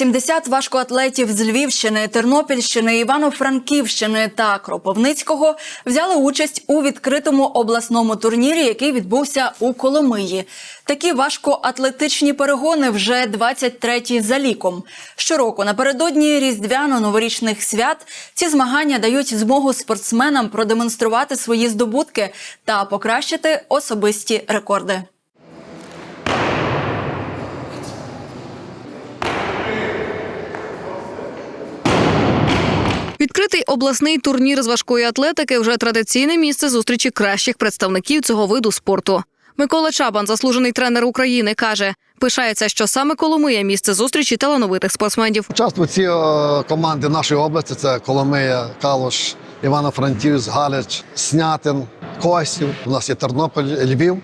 70 важкоатлетів з Львівщини, Тернопільщини, Івано-Франківщини та Кропивницького взяли участь у відкритому обласному турнірі, який відбувся у Коломиї. Такі важкоатлетичні перегони вже 23-ті за ліком. Щороку напередодні різдвяно-новорічних свят ці змагання дають змогу спортсменам продемонструвати свої здобутки та покращити особисті рекорди. Відкритий обласний турнір з важкої атлетики вже традиційне місце зустрічі кращих представників цього виду спорту. Микола Чабан, заслужений тренер України, каже, пишається, що саме Коломия місце зустрічі талановитих спортсменів. Участвують ці е, команди нашої області: це Коломия, Калуш, Івано-Франківськ, Галич, Снятин, Косів. У нас є Тернопіль, Львів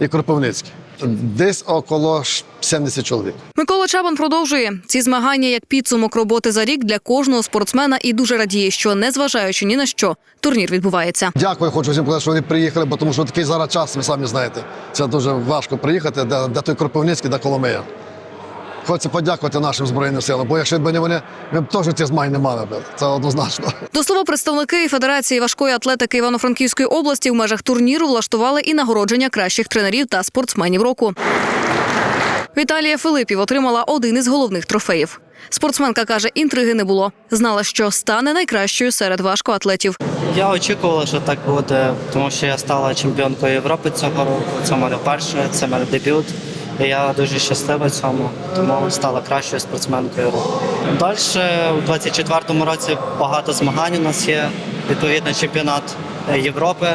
і Кропивницький. Десь около 70 чоловік. Микола Чабан продовжує ці змагання як підсумок роботи за рік для кожного спортсмена і дуже радіє, що незважаючи ні на що, турнір відбувається. Дякую, хочу всім сказати, що вони приїхали, бо тому що такий зараз час, ви самі знаєте. Це дуже важко приїхати, де, де той Кропивницький, де Коломия. Хочеться подякувати нашим збройним силам, бо якщо б не вони, ми б теж ці змагань не мали б. Це однозначно. До слова, представники Федерації важкої атлетики Івано-Франківської області в межах турніру влаштували і нагородження кращих тренерів та спортсменів року. Віталія Филипів отримала один із головних трофеїв. Спортсменка каже, інтриги не було. Знала, що стане найкращою серед важкоатлетів. Я очікувала, що так буде, тому що я стала чемпіонкою Європи цього року. Це мене перше, це мене дебют. І я дуже щаслива цьому, тому стала кращою спортсменкою. Далі у 24-му році багато змагань у нас є. Відповідно, чемпіонат Європи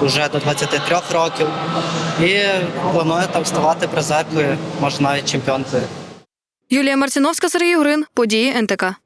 вже до 23 років. І планую там ставати призеркою, може навіть чемпіонкою. Юлія Марціновська, Сергій Грин, події НТК.